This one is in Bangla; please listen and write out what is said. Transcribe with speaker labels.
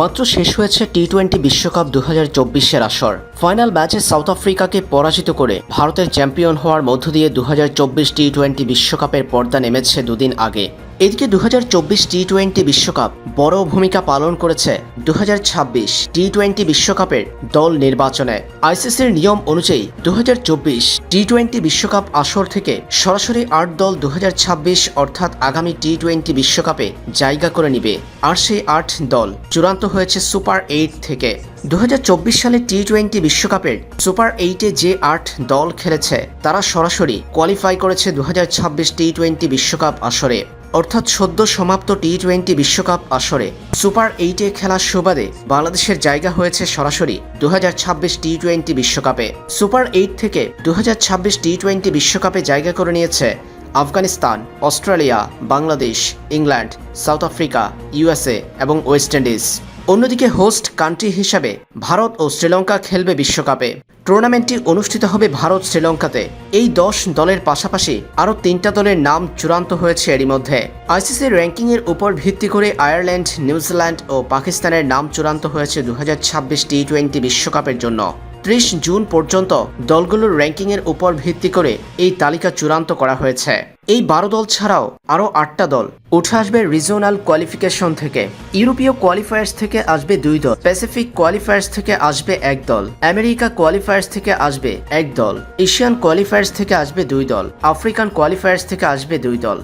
Speaker 1: মাত্র শেষ হয়েছে টি টোয়েন্টি বিশ্বকাপ দু হাজার চব্বিশের আসর। ফাইনাল ম্যাচে সাউথ আফ্রিকাকে পরাজিত করে ভারতের চ্যাম্পিয়ন হওয়ার মধ্য দিয়ে দু হাজার চব্বিশ টি টোয়েন্টি বিশ্বকাপের পর্দা নেমেছে দুদিন আগে। এদিকে দু হাজার চব্বিশ টি টোয়েন্টি বিশ্বকাপ বড় ভূমিকা পালন করেছে দু হাজার ছাব্বিশ টি টোয়েন্টি বিশ্বকাপের দল নির্বাচনে। আইসিসির নিয়ম অনুযায়ী দু হাজার চব্বিশ টি টোয়েন্টি বিশ্বকাপ আসর থেকে সরাসরি আট দল দু হাজার ছাব্বিশ অর্থাৎ আগামী টি টোয়েন্টি বিশ্বকাপে জায়গা করে নিবে। আর সেই আট দল চূড়ান্ত হয়েছে সুপার এইট থেকে। দু হাজার চব্বিশ সালে টি টোয়েন্টি বিশ্বকাপের সুপার এইটে যে আট দল খেলেছে, তারা সরাসরি কোয়ালিফাই করেছে দু টি টোয়েন্টি বিশ্বকাপ আসরে। অর্থাৎ সদ্য সমাপ্ত টি টোয়েন্টি বিশ্বকাপ আসরে সুপার এইটে খেলার সুবাদে বাংলাদেশের জায়গা হয়েছে সরাসরি দু হাজার ছাব্বিশ টি টোয়েন্টি বিশ্বকাপে। সুপার এইট থেকে দু টি টোয়েন্টি বিশ্বকাপে জায়গা করে নিয়েছে Afghanistan, Australia, Bangladesh, England, South Africa, USA এবং ওয়েস্ট ইন্ডিজ। অন্যদিকে হোস্ট কান্ট্রি হিসাবে ভারত ও শ্রীলঙ্কা খেলবে বিশ্বকাপে। টুর্নামেন্টটি অনুষ্ঠিত হবে ভারত শ্রীলঙ্কাতে। এই দশ দলের পাশাপাশি আরও তিনটা দলের নাম চূড়ান্ত হয়েছে এরই মধ্যে। আইসিসি র্যাঙ্কিংয়ের উপর ভিত্তি করে আয়ারল্যান্ড, নিউজিল্যান্ড ও পাকিস্তানের নাম চূড়ান্ত হয়েছে দু হাজার ছাব্বিশ টি টোয়েন্টি বিশ্বকাপের জন্য। ত্রিশ জুন পর্যন্ত দলগুলোর র্যাঙ্কিংয়ের উপর ভিত্তি করে এই তালিকা চূড়ান্ত করা হয়েছে। এই বারো দল ছাড়াও আরও আটটা দল উঠে আসবে রিজিওনাল কোয়ালিফিকেশন থেকে। ইউরোপীয় কোয়ালিফায়ার্স থেকে আসবে দুই দল, প্যাসিফিক কোয়ালিফায়ার্স থেকে আসবে এক দল, আমেরিকা কোয়ালিফায়ার্স থেকে আসবে এক দল, এশিয়ান কোয়ালিফায়ার্স থেকে আসবে দুই দল, আফ্রিকান কোয়ালিফায়ার্স থেকে আসবে দুই দল।